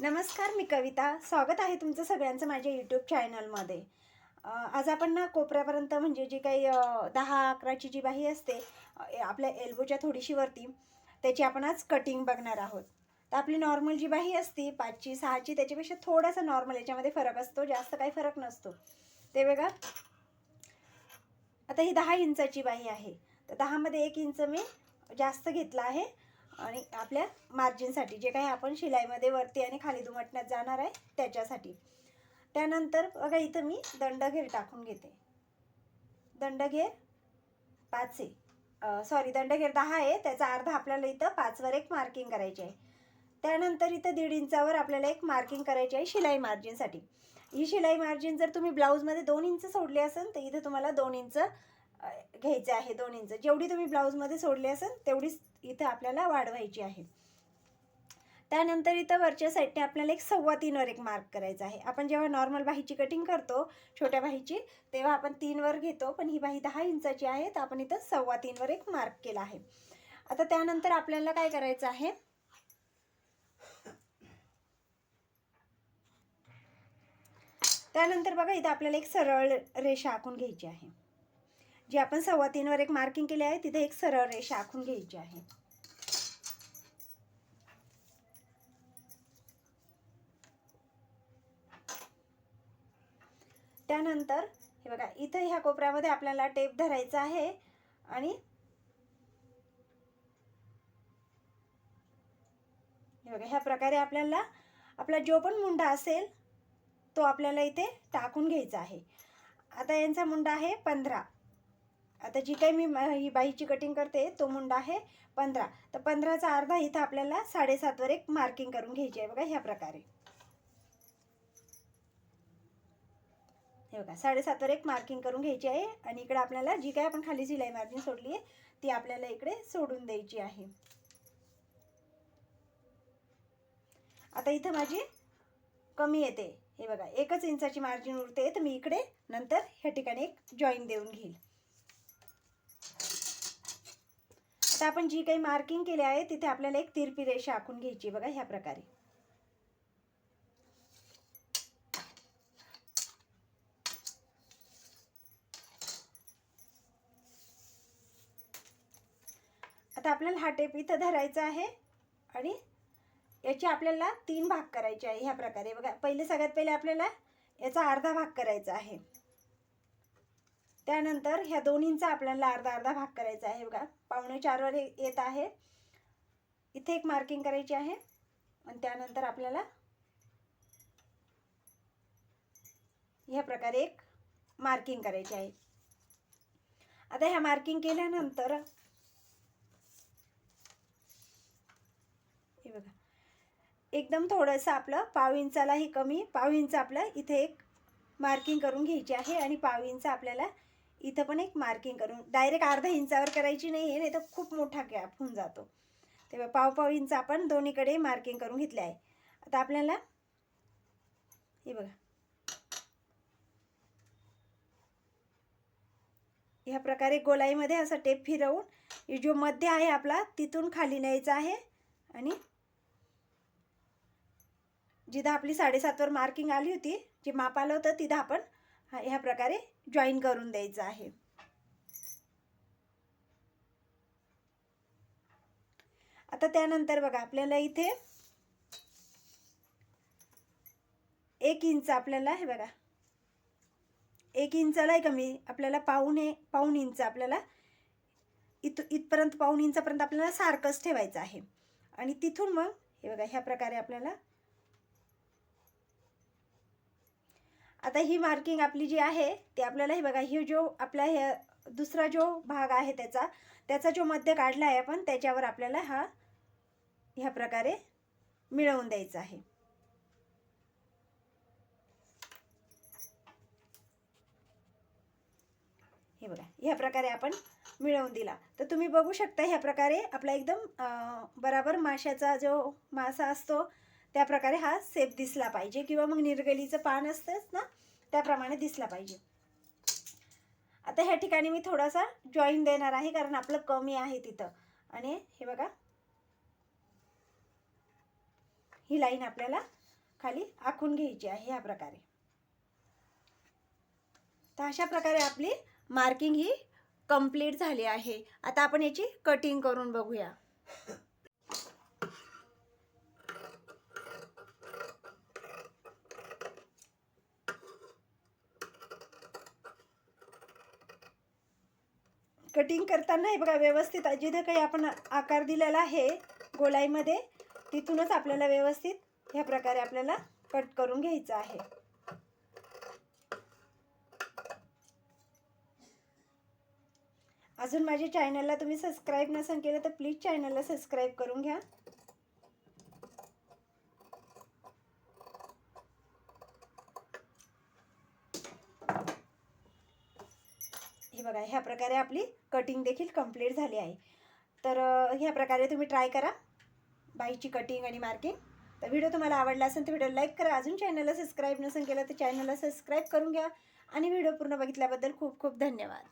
नमस्कार मी कविता. स्वागत आहे तुमचं सगळ्यांचं माझ्या यूट्यूब चॅनलमध्ये आज आपण ना कोपऱ्यापर्यंत म्हणजे जी काही दहा अकराची जी बाही असते आपल्या एल्बोच्या थोडीशी वरती त्याची आपण आज कटिंग बघणार आहोत. तर आपली नॉर्मल जी बाही असते पाचची सहाची त्याच्यापेक्षा थोडासा नॉर्मल याच्यामध्ये फरक असतो जास्त काही फरक नसतो. ते बघा. आता ही दहा इंचाची बाही आहे. तर दहामध्ये एक इंच मी जास्त घेतला आहे. आणि आपल्या मार्जिनसाठी जे काही आपण शिलाईमध्ये वरती आणि खाली दुमटण्यात जाणार आहे त्याच्यासाठी. त्यानंतर बघा इथं मी दंडघेर टाकून घेते. दंडघेर पाच आहे सॉरी दंडघेर दहा आहे त्याचा अर्धा आपल्याला इथं पाचवर एक मार्किंग करायची आहे. त्यानंतर इथं दीड इंचावर आपल्याला एक मार्किंग करायची आहे शिलाई मार्जिनसाठी ही शिलाई मार्जिन जर तुम्ही ब्लाऊजमध्ये दोन इंच सोडली असेल तर इथं तुम्हाला दोन इंच घ्यायचं आहे दोन इंच. जेवढी तुम्ही ब्लाऊजमध्ये सोडली असेल तेवढीच इथं आपल्याला वाढवायची आहे. त्यानंतर इथं वरच्या साईडने आपल्याला एक सव्वा तीनवर एक मार्क करायचा आहे. आपण जेव्हा नॉर्मल बाहीची कटिंग करतो छोट्या बाहीची तेव्हा आपण तीनवर घेतो पण ही बाही दहा इंचाची आहे तर आपण इथं सव्वा तीनवर एक मार्क केला आहे. आता त्यानंतर आपल्याला काय करायचं आहे? त्यानंतर बघा इथं आपल्याला एक सरळ रेषा आखून घ्यायची आहे. जे आपण सव्वा तीनवर एक मार्किंग केली आहे तिथे एक सरळ रेषा आखून घ्यायची आहे. त्यानंतर हे बघा इथं ह्या कोपऱ्यामध्ये आपल्याला टेप धरायचा आहे आणि हे बघा ह्या प्रकारे आपल्याला आपला जो पण मुंडा असेल तो आपल्याला इथे टाकून घ्यायचा आहे. आता यांचा मुंडा आहे पंधरा. आता जी काही मी ही बाईची कटिंग करते तो मुंडा आहे पंधरा. तर पंधराचा अर्धा इथं आपल्याला साडेसातवर एक मार्किंग करून घ्यायची आहे बघा ह्या प्रकारे. हे बघा साडेसातवर एक मार्किंग करून घ्यायची आहे आणि इकडे आपल्याला जी काही आपण खाली सिलाई मार्जिन सोडली आहे ती आपल्याला इकडे सोडून द्यायची आहे. आता इथं माझी कमी येते. हे बघा एकच इंचाची मार्जिन उरते तर मी इकडे नंतर ह्या ठिकाणी एक जॉईन देऊन घेईल. आता आपण जी काही मार्किंग केली आहे तिथे आपल्याला एक तिरपी रेषा आखून घ्यायची बघा ह्या प्रकारे. आता आपल्याला हा टेप इथं धरायचा आहे आणि याचे आपल्याला तीन भाग करायचे आहे ह्या प्रकारे. बघा पहिले सगळ्यात पहिले आपल्याला याचा अर्धा भाग करायचा आहे. त्यानंतर ह्या दोन्हींचा आपल्याला अर्धा अर्धा भाग करायचा आहे. बघा पावणे चारवर येत आहे. इथे एक मार्किंग करायची आहे. आणि त्यानंतर आपल्याला ह्या प्रकारे एक मार्किंग करायची आहे. आता ह्या मार्किंग केल्यानंतर हे बघा एकदम थोडंसं आपलं पाव इंचालाही कमी पाव इंच आपलं इथे एक मार्किंग करून घ्यायची आहे. आणि पाव इंच आपल्याला इथं पण एक मार्किंग करून डायरेक्ट अर्धा इंचावर करायची नाही आहे नाही तर खूप मोठा गॅप होऊन जातो. तेव्हा पाव पाव इंच आपण दोन्हीकडे मार्किंग करून घेतले आहे. आता आपल्याला हे बघा. ह्या प्रकारे गोलाईमध्ये असं टेप फिरवून जो मध्य आहे आपला तिथून खाली न्यायचा आहे आणि जिथं आपली साडेसातवर मार्किंग आली होती जे माप आलं होतं तिथं आपण ह्या प्रकारे जॉईन करून द्यायचं आहे. आता त्यानंतर बघा आपल्याला इथे एक इंच आपल्याला हे बघा एक इंचाला आहे कमी आपल्याला पाऊणे पाऊण इंच आपल्याला इथ इथपर्यंत पाऊन इंचापर्यंत आपल्याला सारखंच ठेवायचं आहे. आणि तिथून मग हे बघा ह्या प्रकारे आपल्याला आता ही मार्किंग आपली जी आहे ती आपल्याला हे बघा ही जो आपला हे दुसरा जो भाग आहे त्याचा त्याचा जो मध्य काढला आहे आपण त्याच्यावर आपल्याला हा ह्या प्रकारे मिळवून द्यायचा आहे. हे बघा ह्या प्रकारे आपण मिळवून दिला. तर तुम्ही बघू शकता ह्या प्रकारे आपला एकदम बराबर माशाचा जो मासा असतो त्या प्रकारे हा सेप दिसला पाहिजे. किंवा मग निर्गलीचं पान असतंच ना त्याप्रमाणे दिसला पाहिजे. आता ह्या ठिकाणी मी थोडासा जॉईन देणार आहे कारण आपलं कमी आहे तिथं. आणि हे बघा. ही लाईन आपल्याला खाली आखून घ्यायची आहे ह्या प्रकारे. तर अशा प्रकारे आपली मार्किंग ही कंप्लीट झाली आहे. आता आपण याची कटिंग करून बघूया. कटिंग करताना हे बघा व्यवस्थित जिथे काही आपण आकार दिलेला आहे गोलाईमध्ये तिथूनच आपल्याला व्यवस्थित ह्या प्रकारे आपल्याला कट करून घ्यायचं आहे. अजून माझ्या चॅनलला तुम्ही सबस्क्राईब नसेल केलं तर प्लीज चॅनलला सबस्क्राईब करून घ्या. हे बघा ह्या प्रकारे आपली कटिंग देखील कंप्लीट झाली आहे. तर ह्या प्रकारे तुम्ही ट्राय करा बाईची कटिंग आणि मार्किंग तर व्हिडिओ तुम्हाला आवडला असेल तर व्हिडिओ लाईक करा. अजून चॅनलला सबस्क्राईब नसेल केलं तर चॅनलला सबस्क्राईब करून घ्या. आणि व्हिडिओ पूर्ण बघितल्याबद्दल खूप खूप धन्यवाद.